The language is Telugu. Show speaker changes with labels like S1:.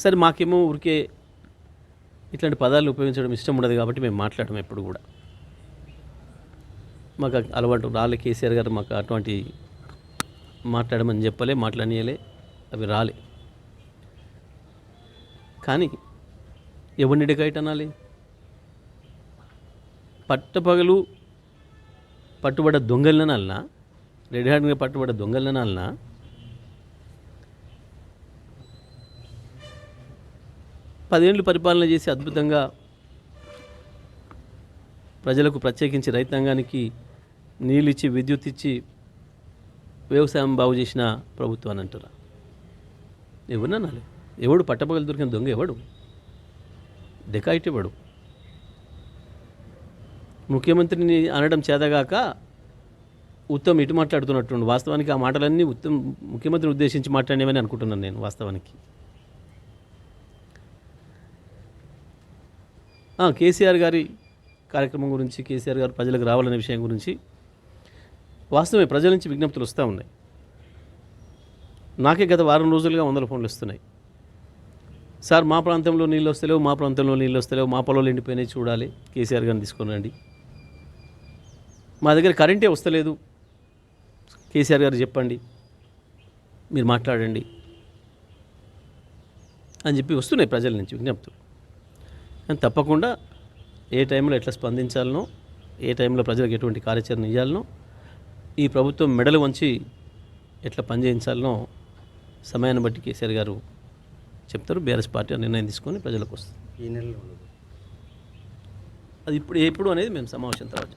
S1: సరే మాకేమో ఊరికే ఇట్లాంటి పదాలు ఉపయోగించడం ఇష్టం ఉండదు కాబట్టి మేము మాట్లాడడం ఎప్పుడు కూడా. మాకు అలవాటు రాలే కేసీఆర్ గారు మాకు అటువంటి మాట్లాడమని చెప్పలే మాట్లాడియలే అవి రాలే. కానీ ఎవరిని డెకైట్ అనాలి పట్టపగలు పట్టుబడ్డ దొంగలనాలనా రెడ్ హ్యాండ్గా పట్టుబడ్డ దొంగలనాలనా పదేళ్ళు పరిపాలన చేసి అద్భుతంగా ప్రజలకు ప్రత్యేకించి రైతాంగానికి నీళ్ళు ఇచ్చి విద్యుత్ ఇచ్చి వ్యవసాయం బాగు చేసిన ప్రభుత్వం అని అంటారా? ఎవరినన్నాలి ఎవడు పట్టపగలు దొరికిన దొంగ ఎవడు? డెకాయిట్ ఇవ్వడు ముఖ్యమంత్రిని అనడం చేతగాక ఉత్తమ్ ఇటు మాట్లాడుతున్నట్టుండు. వాస్తవానికి ఆ మాటలన్నీ ఉత్తమ్ ముఖ్యమంత్రిని ఉద్దేశించి మాట్లాడినవని అనుకుంటున్నాను నేను వాస్తవానికి. కేసీఆర్ గారి కార్యక్రమం గురించి కేసీఆర్ గారు ప్రజలకు రావాలనే విషయం గురించి వాస్తవమే ప్రజల నుంచి విజ్ఞప్తులు వస్తూ ఉన్నాయి. నాకే గత వారం రోజులుగా వందల ఫోన్లు వస్తున్నాయి. సార్ మా ప్రాంతంలో నీళ్ళు వస్తలేవు మా ప్రాంతంలో నీళ్ళు వస్తలేవు మా పొలాలు ఎండిపోయినాయి చూడాలి కేసీఆర్ గారిని తీసుకొని రండి. మా దగ్గర కరెంటే వస్తలేదు. కేసీఆర్ గారు చెప్పండి మీరు మాట్లాడండి అని చెప్పి వస్తున్నాయి ప్రజల నుంచి విజ్ఞప్తులు. తప్పకుండా ఏ టైంలో ఎట్లా స్పందించాలనో ఏ టైంలో ప్రజలకు ఎటువంటి కార్యాచరణ ఇవ్వాలనో ఈ ప్రభుత్వం మెడలు వంచి ఎట్లా పనిచేయించాలనో సమయాన్ని బట్టి కేసీఆర్ గారు చెప్తారు. బీఆర్ఎస్ పార్టీ నిర్ణయం తీసుకొని ప్రజలకు వస్తుంది.
S2: ఈ నెలలో
S1: అది ఇప్పుడు ఎప్పుడు అనేది మేము సమావేశం తర్వాత.